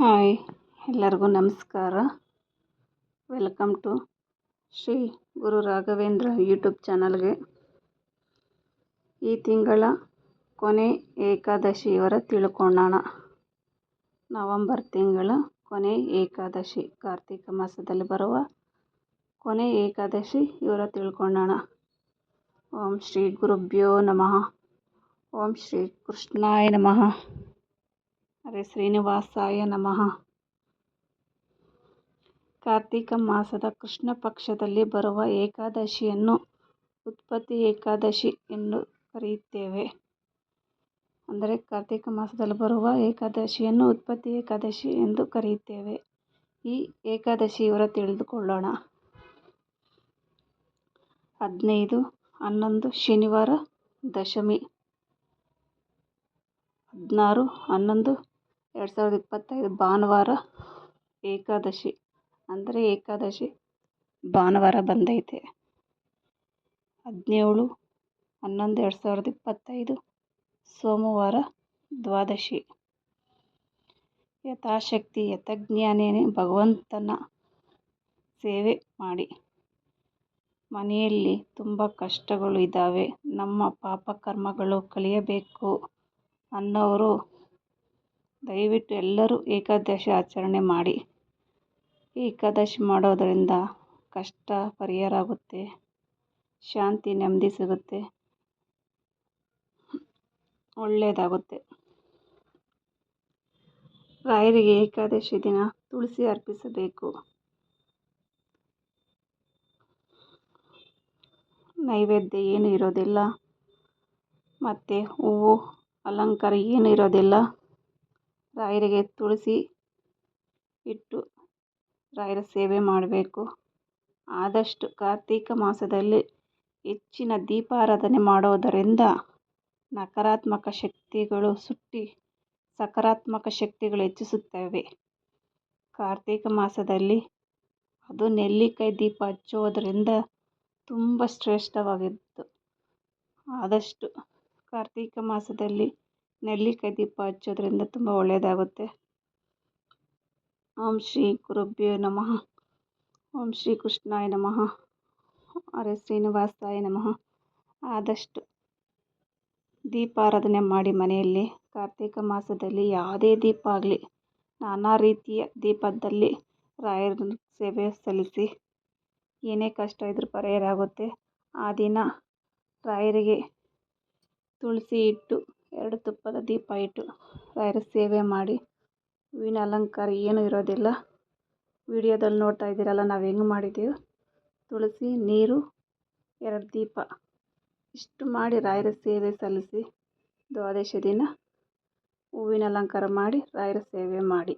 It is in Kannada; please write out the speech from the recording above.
ಹಾಯ್, ಎಲ್ಲರಿಗೂ ನಮಸ್ಕಾರ. Welcome to Shri Guru Raghavendra YouTube ಚಾನಲ್ಗೆ. ಈ ತಿಂಗಳ ಕೊನೆ ಏಕಾದಶಿ ಇವರ ತಿಳ್ಕೊಳ್ಳೋಣ ನವಂಬರ್ ತಿಂಗಳ ಕೊನೆ ಏಕಾದಶಿ, ಕಾರ್ತಿಕ ಮಾಸದಲ್ಲಿ ಬರುವ ಕೊನೆ ಏಕಾದಶಿ ಇವರ ತಿಳ್ಕೊಳ್ಳೋಣ ಓಂ ಶ್ರೀ ಗುರುಭ್ಯೋ ನಮಃ. ಓಂ ಶ್ರೀ ಕೃಷ್ಣಾಯ ನಮಃ. ಹರೇ ಶ್ರೀನಿವಾಸಾಯ ನಮಃ. ಕಾರ್ತಿಕ ಮಾಸದ ಕೃಷ್ಣ ಪಕ್ಷದಲ್ಲಿ ಬರುವ ಏಕಾದಶಿಯನ್ನು ಉತ್ಪತ್ತಿ ಏಕಾದಶಿ ಎಂದು ಕರೆಯುತ್ತೇವೆ. ಅಂದರೆ ಕಾರ್ತಿಕ ಮಾಸದಲ್ಲಿ ಬರುವ ಏಕಾದಶಿಯನ್ನು ಉತ್ಪತ್ತಿ ಏಕಾದಶಿ ಎಂದು ಕರೆಯುತ್ತೇವೆ. ಈ ಏಕಾದಶಿ ಇವರ ತಿಳಿದುಕೊಳ್ಳೋಣ. ಹದಿನೈದು, ಹನ್ನೊಂದು, ಶನಿವಾರ, ದಶಮಿ. ಹದಿನಾರು, ಹನ್ನೊಂದು ಎರಡು ಸಾವಿರದ ಇಪ್ಪತ್ತೈದು ಭಾನುವಾರ ಏಕಾದಶಿ. ಅಂದರೆ ಏಕಾದಶಿ ಭಾನುವಾರ ಬಂದೈತೆ. ಹದಿನೇಳು, ಹನ್ನೊಂದು, ಎರಡು ಸಾವಿರದ ಇಪ್ಪತ್ತೈದು ಸೋಮವಾರ ದ್ವಾದಶಿ. ಯಥಾಶಕ್ತಿ, ಯಥಜ್ಞಾನೇನೆ ಭಗವಂತನ ಸೇವೆ ಮಾಡಿ. ಮನೆಯಲ್ಲಿ ತುಂಬ ಕಷ್ಟಗಳು ಇದ್ದಾವೆ ನಮ್ಮ ಪಾಪ ಕರ್ಮಗಳು ಕಳೆಯಬೇಕು ಅನ್ನೋರು ದಯವಿಟ್ಟು ಎಲ್ಲರೂ ಏಕಾದಶಿ ಆಚರಣೆ ಮಾಡಿ. ಏಕಾದಶಿ ಮಾಡೋದರಿಂದ ಕಷ್ಟ ಪರಿಹಾರ ಆಗುತ್ತೆ ಶಾಂತಿ, ನೆಮ್ಮದಿ ಸಿಗುತ್ತೆ ಒಳ್ಳೆಯದಾಗುತ್ತೆ ರಾಯರಿಗೆ ಏಕಾದಶಿ ದಿನ ತುಳಸಿ ಅರ್ಪಿಸಬೇಕು. ನೈವೇದ್ಯ ಏನು ಇರೋದಿಲ್ಲ, ಮತ್ತು ಹೂವು, ಅಲಂಕಾರ ಏನು ಇರೋದಿಲ್ಲ. ರಾಯರಿಗೆ ತುಳಸಿ ಇಟ್ಟು ರಾಯರ ಸೇವೆ ಮಾಡಬೇಕು. ಆದಷ್ಟು ಕಾರ್ತಿಕ ಮಾಸದಲ್ಲಿ ಹೆಚ್ಚಿನ ದೀಪಾರಾಧನೆ ಮಾಡೋದರಿಂದ ನಕಾರಾತ್ಮಕ ಶಕ್ತಿಗಳು ಸುಟ್ಟಿ ಸಕಾರಾತ್ಮಕ ಶಕ್ತಿಗಳು ಹೆಚ್ಚಿಸುತ್ತವೆ. ಕಾರ್ತಿಕ ಮಾಸದಲ್ಲಿ ಅದು ನೆಲ್ಲಿಕಾಯಿ ದೀಪ ಹಚ್ಚೋದರಿಂದ ತುಂಬ ಶ್ರೇಷ್ಠವಾಗಿತ್ತು ಆದಷ್ಟು ಕಾರ್ತಿಕ ಮಾಸದಲ್ಲಿ ನೆಲ್ಲಿಕಾಯಿ ದೀಪ ಹಚ್ಚೋದ್ರಿಂದ ತುಂಬ ಒಳ್ಳೆಯದಾಗುತ್ತೆ ಓಂ ಶ್ರೀ ಗುರುಭ್ಯೋ ನಮಃ. ಓಂ ಶ್ರೀ ಕೃಷ್ಣಾಯ ನಮಃ. ಅರೆ ಶ್ರೀನಿವಾಸಾಯ ನಮಃ. ಆದಷ್ಟು ದೀಪಾರಾಧನೆ ಮಾಡಿ ಮನೆಯಲ್ಲಿ. ಕಾರ್ತಿಕ ಮಾಸದಲ್ಲಿ ಯಾವುದೇ ದೀಪ ಆಗಲಿ, ನಾನಾ ರೀತಿಯ ದೀಪದಲ್ಲಿ ರಾಯರ ಸೇವೆ ಸಲ್ಲಿಸಿ ಏನೇ ಕಷ್ಟ ಇದ್ದರೂ ಪರಿಹಾರ ಆಗುತ್ತೆ. ಆ ದಿನ ರಾಯರಿಗೆ ತುಳಸಿ ಇಟ್ಟು ಎರಡು ತುಪ್ಪದ ದೀಪ ಇಟ್ಟು ರಾಯರ ಸೇವೆ ಮಾಡಿ. ಹೂವಿನ ಅಲಂಕಾರ ಏನೂ ಇರೋದಿಲ್ಲ. ವಿಡಿಯೋದಲ್ಲಿ ನೋಡ್ತಾ ಇದ್ದೀರಲ್ಲ, ನಾವು ಹೆಂಗೆ ಮಾಡಿದ್ದೀವಿ ತುಳಸಿ, ನೀರು, ಎರಡು ದೀಪ. ಇಷ್ಟು ಮಾಡಿ ರಾಯರ ಸೇವೆ ಸಲ್ಲಿಸಿ ದ್ವಾದಶಿ ದಿನ ಹೂವಿನ ಅಲಂಕಾರ ಮಾಡಿ ರಾಯರ ಸೇವೆ ಮಾಡಿ.